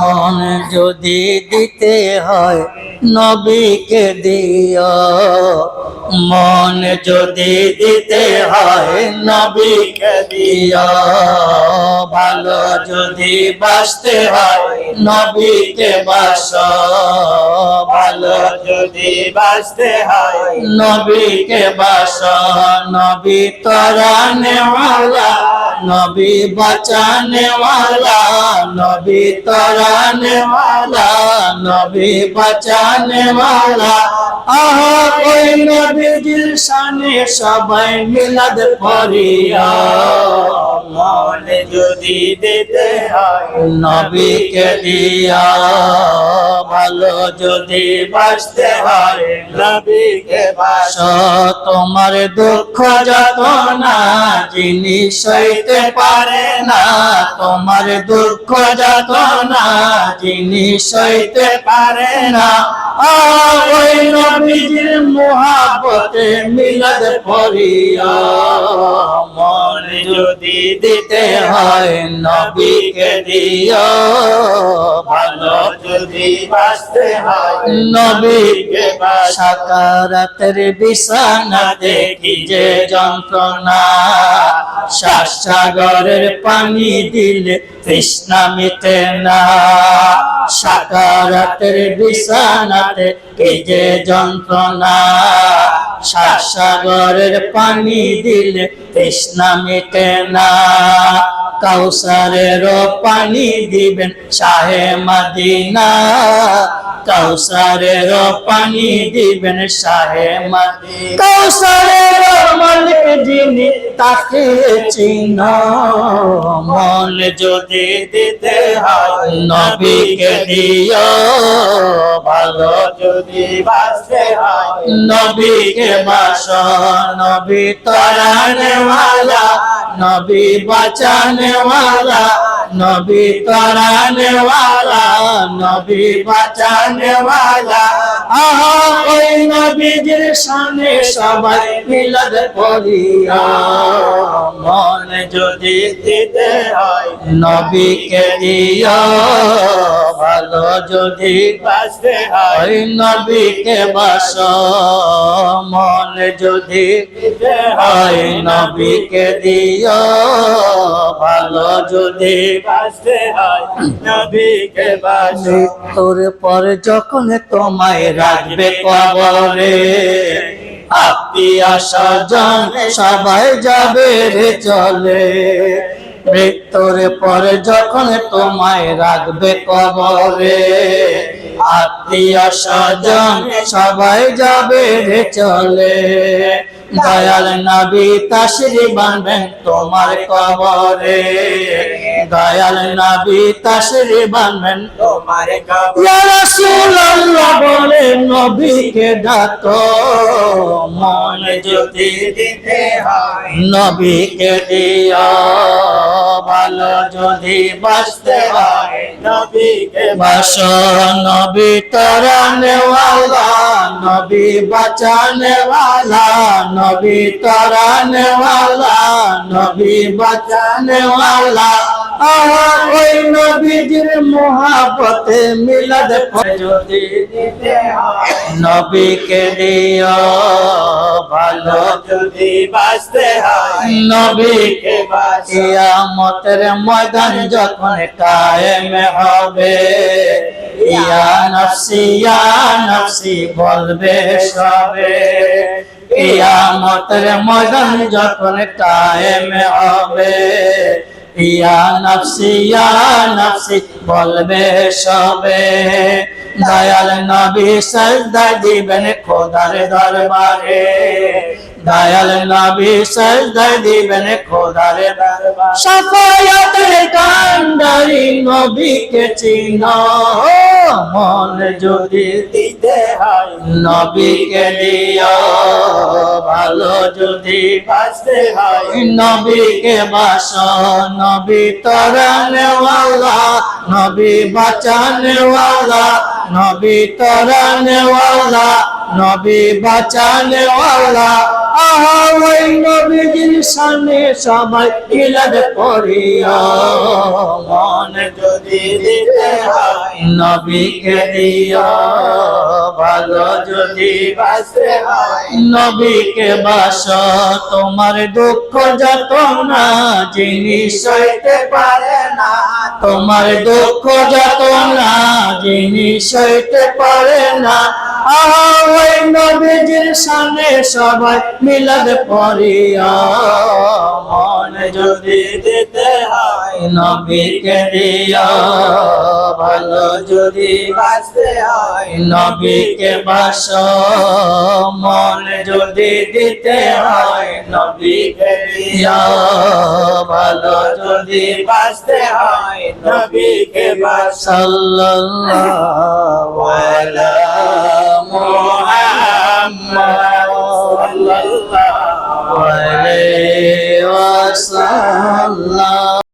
মন যদি দিতে হয় নবীকে দিও। মন যদি দিতে হয় নবীকে দিও। ভালো যদি বাঁচতে হয় নবীকে বাস। ভালো যদি বাঁচতে হয় নবীকে বাস। নবী তরানে वाला নবী বাঁচানে ওয়ালা নবী তরানে ওয়ালা নবী বাঁচানে ওয়ালা আহ, ওই নবীজির শানে সবাই মিলাদ পড়িয়া মন যদি দিতে হয় নবীকে দিয়া ভালো যদি বাঁচতে হয় নবীকে বাস বাস তোমার দুঃখ যত না যিনি সইতে পারে না তোমার দুঃখ যত না যিনি সইতে পারে না। ওই নবীজির মহাবতে মিলাদ পড়িয়া যদি দিতে হয় নবীকে দিও ভালো যদি বাঁচতে হয় নবীকে সাকারাতের বিছানা দেখি যে যন্ত্রণা। সাগরের পানি দিলে তৃষ্ণা মিটে না। সাকারাতের বিছানাতে কি যে যন্ত্রণা। সাগরের পানি দিলে তৃষ্ণা মিটে না। কাউসারের পানি দিবেন শাহে মদিনা। কৌসারের পানি দিবেন সাহে মালি কৌসারের মালিক যিনি তাকে চিহ্ন মন যদি দিতে হয় নবীকে দিও। ভালো যদি বাসে হয় নবীকে বাস। নবী তরানে নবী বাঁচানে নবী তরানে वाला নবী বাঁচানে वाला আহা, ওই শানে সবাই মিলাদ পড়িয়া। মন যদি দিতে হয় নবীকে দিও ভালো যদি বাঁচতে হয় বাস। মন যদি নবীকে দিও ভালো যদি বাঁচতে হয় বাস। মৃত্যুর পর যখন তোমায় রাখবে কবরে। আত্মীয় স্বজন সবাই যাবে রে চলে। মৃত্যুর পরে যখন তোমায় রাখবে কবরে আত্মীয় স্বজন সবাই যাবে রে চলে। দয়াল নবী তাশরি বানবেন তোমার কবরে। দয়াল নবী তাশরি বানবেন তোমার কবরে। ইয়া রাসূলুল্লাহ বলে নবীকে ডাকো মনে যদি দিতে হয়। নবীকে দিও। ভালো যদি বাঁচতে হয় নবীকে বাস নবী তরানে वाला নবী বাঁচানে वाला নবী তরানে वाला নবী বাঁচানে वाला আহা ওই নবীজির মহাপতে মিলাদ পড়ে যদি দিতে হয় নবীকে দিও ভালো যদি বাঁচতে হয় নবীকে বাস কিয়ামতের ময়দান যখন কায়েম হবে, ইয়া নফসি ইয়া নফসি বলবে সবে। কিয়ামতের ময়দান যখন কায়েম হবে, ইয়া নফসি ইয়া নফসি বলবে সবে। দয়াল নবী সজদা দিবেন খোদার দরবারে। দয়াল নবী সজদায় দিবেন খোদার দরবার। সাফায়াতের কান্ডারি নবীকে চিহ্ন, মন যদি দিতে হয় নবীকে দিও। ভালো যদি বাঁচতে হয় নবীকে বাস। নবী তরানেওয়ালা, নবী বাঁচানেওয়ালা নবী তরানেওয়ালা, নবী বাঁচানেওয়ালা। আহা, ওই নবীজির সামনে সবাই মিলাদ পড়িয়া। মন যদি দিতে হয় নবীকে দিয়া। ভালো যদি হয়, নবীকে বাস। তোমার দুঃখ যত না জিনিস সইতে পারে না। তোমার দুঃখ যত না জিনিস হইতে পারে না। ওই নবীজির সামনে সবাই মিলাদ পড়িয়া মন যদি দিতে নবীকে দিয়া ভালো যদি বাঁচতে হয় নবীকে বাস, মন যদি দিতে হয় নবীকে দিয়া ভালো যদি বাঁচতে হয় নবীকে বাস। সাল্লাল্লাহু